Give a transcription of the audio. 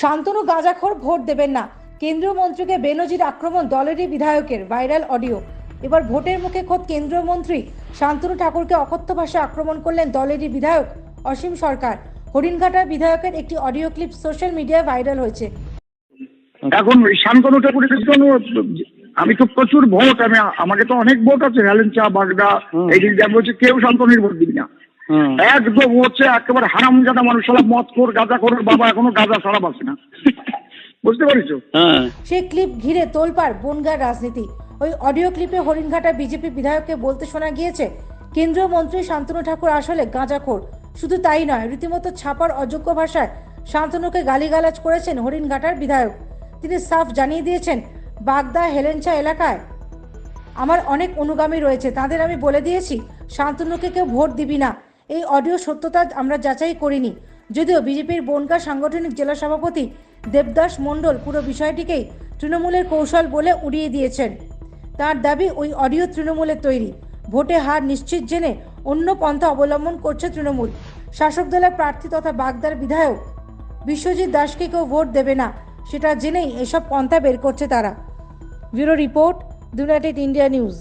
Shantanu গাঁজাখোর vote দেবেন না। কেন্দ্রীয় মন্ত্রীকে বেনজির আক্রমণ দলেরই বিধায়কের ভাইরাল অডিও। এবার ভোটের মুখে খোদ কেন্দ্রীয় মন্ত্রী শান্তনু ঠাকুরকে অকথ্য ভাষায় আক্রমণ করলেন দলেরই বিধায়ক অসীম সরকার। হরিণঘাটার বিধায়কের একটি অডিও ক্লিপ সোশ্যাল মিডিয়ায় ভাইরাল হয়েছে। এখন শান্তনু ঠাকুরের জন্য আমি তো প্রচুর ভোট আমি আমাকে তো অনেক ভোট আছে বাগদা এই দিক দিয়ে আমি বলছি কেউ শান্তনুর ভোট দিবি না। একদম হচ্ছে একেবারে হারাম জানা মানুষ সব মদ কর গাঁজা করার বাবা এখনও গাঁজা ছাড়া পাচ্ছে না। বুঝতে পারিস? হ্যাঁ। সেই ক্লিপ ঘিরে তোলপাড় বনগার রাজনীতি। ওই অডিও ক্লিপে হরিণঘাটা বিজেপি বিধায়ককে বলতে শোনা গিয়েছে কেন্দ্রীয় মন্ত্রী শান্তনু ঠাকুর আসলে গাঁজাখোর শুধু তাই নয় রীতিমতো ছাপার অযোগ্য ভাষায় শান্তনুকে গালিগালাজ করেছেন হরিণঘাটার বিধায়ক। তিনি সাফ জানিয়ে দিয়েছেন বাগদা হেলেনচা এলাকায় আমার অনেক অনুগামী রয়েছে তাদের আমি বলে দিয়েছি শান্তনুকে কেউ ভোট দিবি না। এই অডিও সত্যতা আমরা যাচাই করিনি। যদিও বিজেপির বনগা সাংগঠনিক জেলা সভাপতি দেবদাস মণ্ডল পুরো বিষয়টিকেই তৃণমূলের কৌশল বলে উড়িয়ে দিয়েছেন। তার দাবি, ওই অডিও তৃণমূলের তৈরি। ভোটে হার নিশ্চিত জেনে অন্য পন্থা অবলম্বন করছে তৃণমূল। শাসক দলের প্রার্থী তথা বাগদার বিধায়ক বিশ্বজিৎ দাসকে কেউ ভোট দেবে না, সেটা জেনেই এসব পন্থা বের করছে তারা। Bureau report United India News.